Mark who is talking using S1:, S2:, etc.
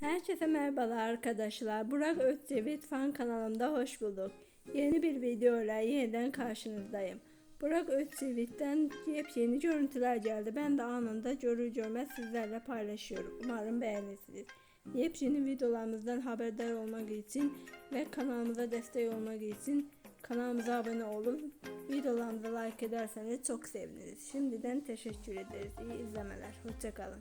S1: Herkese merhabalar arkadaşlar. Burak Özdemir fan kanalımda hoş bulduk. Yeni bir videoyla yeniden karşınızdayım. Burak Özdemir'den yepyeni görüntüler geldi. Ben de anında görür görmez sizlerle paylaşıyorum. Umarım beğenirsiniz. Yepyeni videolarımızdan haberdar olmak için ve kanalımıza destek olmak için kanalımıza abone olun. Videolarımıza like ederseniz çok seviniriz. Şimdiden teşekkür ederiz. İyi izlemeler. Hoşçakalın.